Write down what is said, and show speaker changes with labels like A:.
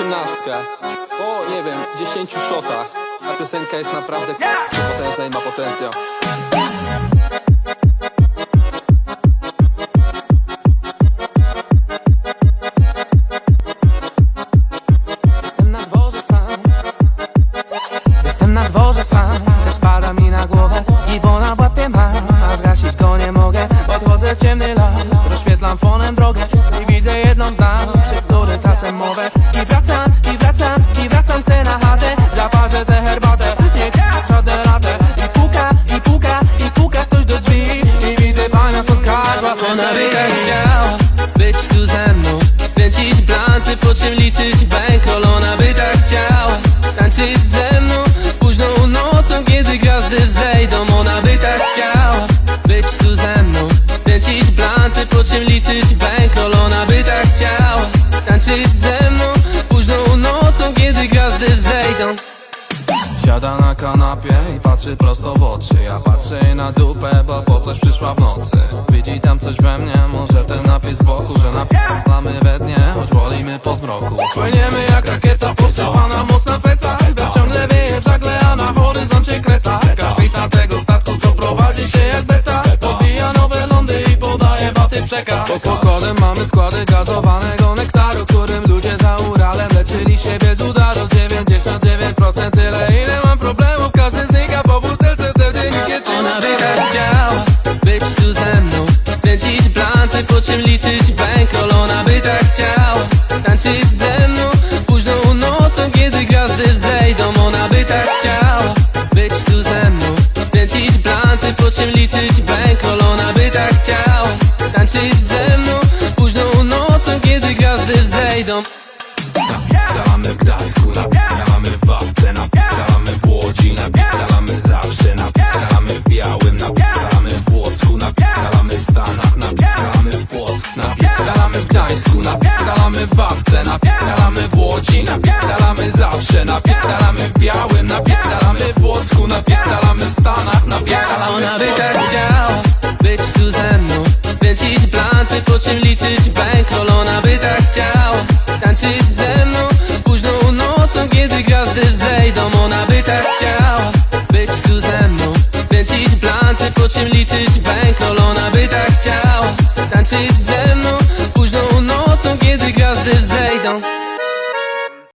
A: osiemnastka. Po, nie wiem, dziesięciu shotach. Ta piosenka jest naprawdę potężna i ma potencjał. Jestem na dworze sam. Jestem na dworze sam. Też pada mi na głowę I bona w łapie mam. A zgasić go nie mogę Podchodzę w ciemny las. Rozświetlam fonem drogę I widzę jedną z nas Przy której tracę mowę Chciała Być tu ze mną. Kręcić planty, po czym liczyć bankroll. Ona by tak chciała Tańczyć ze mną. Późną nocą, kiedy gwiazdy wzejdą Ona by tak chciała Być tu ze mną. Kręcić planty, po czym liczyć bankroll. Ona by tak chciała Tańczyć ze mną Siada na kanapie i patrzy prosto w oczy. Ja patrzę na dupę, bo po coś przyszła w nocy. Widzi tam coś we mnie, może ten napis z boku Że napierdolamy we dnie, choć wolimy po zmroku. Płyniemy jak rakieta, posypana mocna feta Wiatr wieje w żagle, a na horyzoncie kreta. Kapitan tego statku, co prowadzi się jak beta. Pobija nowe lądy i podaje baty przekaz Pod pokładem mamy składy gazowanego nektaru 99% tyle ile mam problemów. Każdy znika po butelce, wtedy nikt nie trzyma. Ona by tak chciała być tu ze mną Kręcić planty, po czym liczyć bankroll. Ona by tak chciała tańczyć ze mną. Późną nocą, kiedy gwiazdy wzejdą Ona by tak chciała być tu ze mną Kręcić planty, po czym liczyć bankroll. Ona by tak chciała tańczyć ze mną. Późną nocą, kiedy gwiazdy wzejdą.
B: Napierdalamy w Gdańsku, napierdalamy w Wawce Wawce Napierdalamy w Łodzi, napierdalamy zawsze. Napierdalamy w Białym, napierdalamy w Płocku Napierdalamy w Stanach, napierdalamy
A: Ona by tak chciała być tu ze mną Kręcić planty, po czym liczyć bankroll. Ona by tak chciała tańczyć ze mną Późną nocą, kiedy gwiazdy wzejdą. Ona by tak chciała być tu ze mną Kręcić planty, po czym liczyć bankroll. Ona by tak chciała tańczyć ze down.